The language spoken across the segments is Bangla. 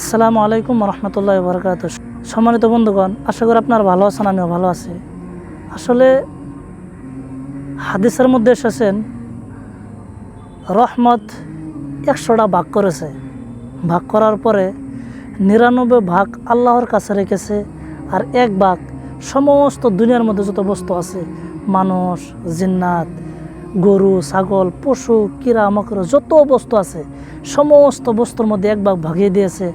আসসালামু আলাইকুম রহমতুল্লাহ বরকাত সম্মানিত বন্ধুগণ, আশা করি আপনার ভালো আছেন, আমিও ভালো আছি। আসলে হাদিসের মধ্যে এসেছেন, রহমত একশোটা ভাগ করেছে। ভাগ করার পরে নিরানব্বই ভাগ আল্লাহর কাছে রেখেছে আর এক ভাগ সমস্ত দুনিয়ার মধ্যে যত বস্তু আছে, মানুষ, জিন্নাত গরু, ছাগল, পশু, কিরা, মকর, যত বস্তু আছে, সমস্ত বস্তুর মধ্যে এক ভাগ ভাগিয়ে দিয়েছে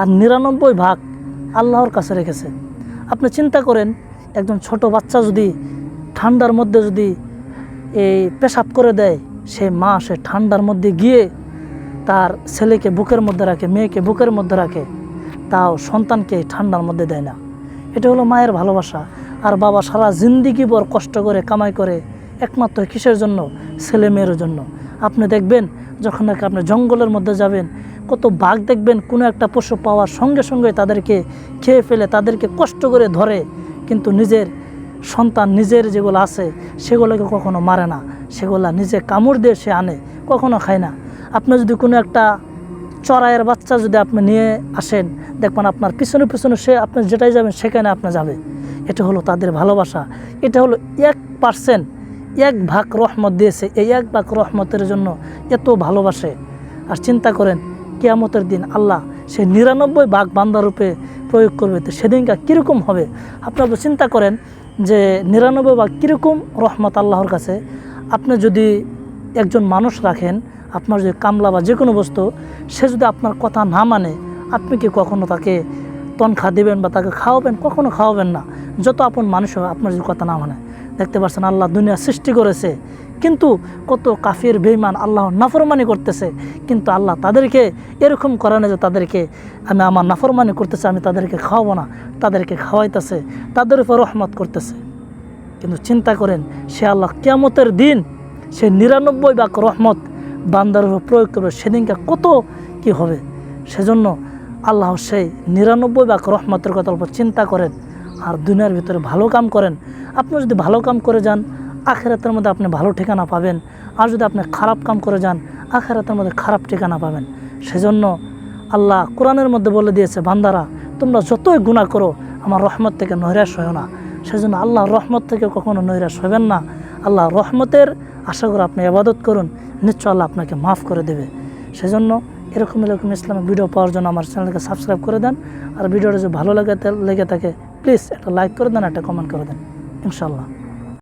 আর নিরানব্বই ভাগ আল্লাহর কাছে রেখেছে। আপনি চিন্তা করেন, একজন ছোট বাচ্চা যদি ঠান্ডার মধ্যে যদি এই পেশাব করে দেয়, সে মা সে ঠান্ডার মধ্যে গিয়ে তার ছেলেকে বুকের মধ্যে রাখে, মেয়েকে বুকের মধ্যে রাখে, তাও সন্তানকে ঠান্ডার মধ্যে দেয় না। এটা হলো মায়ের ভালোবাসা। আর বাবা সারা জিন্দিগি বর কষ্ট করে, কামাই করে একমাত্র কিসের জন্য? ছেলে মেয়ের জন্য। আপনি দেখবেন, যখন নাকি আপনি জঙ্গলের মধ্যে যাবেন, কত বাঘ দেখবেন, কোনো একটা পশু পাওয়ার সঙ্গে সঙ্গে তাদেরকে খেয়ে ফেলে, তাদেরকে কষ্ট করে ধরে। কিন্তু নিজের সন্তান, নিজের যেগুলো আছে, সেগুলোকে কখনো মারে না। সেগুলা নিজে কামড় দিয়ে সে আনে, কখনো খায় না। আপনি যদি কোনো একটা চড়াইয়ের বাচ্চা যদি আপনি নিয়ে আসেন, দেখবেন আপনার পিছনে পিছনে সে আপনি যেটাই যাবেন, সেখানে আপনি যাবে। এটা হলো তাদের ভালোবাসা। এটা হলো এক পার্সেন্ট এক ভাগ রহমত দিয়েছে, এই এক ভাগ রহমতের জন্য এত ভালোবাসে। আর চিন্তা করেন, কেয়ামতের দিন আল্লাহ সে নিরানব্বই ভাগ বান্দারূপে প্রয়োগ করবে, তো সেদিনটা কীরকম হবে? আপনারা চিন্তা করেন যে নিরানব্বই ভাগ কীরকম রহমত আল্লাহর কাছে? আপনি যদি একজন মানুষ রাখেন, আপনার যদি কামলা বা যে কোনো বস্তু, সে যদি আপনার কথা না মানে আপনি কি কখনো তাকে তনখা দেবেন বা তাকে খাওয়াবেন? কখনো খাওয়াবেন না। যত আপন মানুষ হবে আপনার যদি কথা না মানে। দেখতে পাচ্ছেন আল্লাহ দুনিয়া সৃষ্টি করেছে। কিন্তু কত কাফির বেইমান আল্লাহ নাফরমানি করতেছে। কিন্তু আল্লাহ তাদেরকে এরকম করে না যে তাদেরকে আমি আমার নাফরমানি করতেছে, আমি তাদেরকে খাওয়াবো না। তাদেরকে খাওয়াইতেছে, তাদের উপর রহমত করতেছে। কিন্তু চিন্তা করেন, সে আল্লাহ কেয়ামতের দিন সে নিরানব্বই বাক রহমত বান্দার উপর প্রয়োগ করবে, সেদিনকে কত কি হবে? সেজন্য আল্লাহ সেই নিরানব্বই বাক রহমতের উপর চিন্তা করেন। আর দুনিয়ার ভিতরে ভালো কাম করেন, আপনি যদি ভালো কাম করে যান, আখেরাতের মধ্যে আপনি ভালো ঠিকানা পাবেন। আর যদি আপনি খারাপ কাম করে যান, আখেরাতের মধ্যে খারাপ ঠিকানা পাবেন। সেজন্য আল্লাহ কোরআনের মধ্যে বলে দিয়েছে, বান্দারা, তোমরা যতই গুণা করো, আমার রহমত থেকে নৈরাশ হয় না। সেজন্য আল্লাহর রহমত থেকে কখনো নৈরাশ হবেন না। আল্লাহ রহমতের আশা করে আপনি আবাদত করুন, নিশ্চয় আল্লাহ আপনাকে মাফ করে দেবে। সেজন্য এরকম এরকম ইসলামিক ভিডিও পাওয়ার জন্য আমার চ্যানেলকে সাবস্ক্রাইব করে দেন। আর ভিডিওটা যদি ভালো লাগে লেগে থাকে প্লিজ একটা লাইক করে দেন একটা কমেন্ট করে দেন ইনশাল্লাহ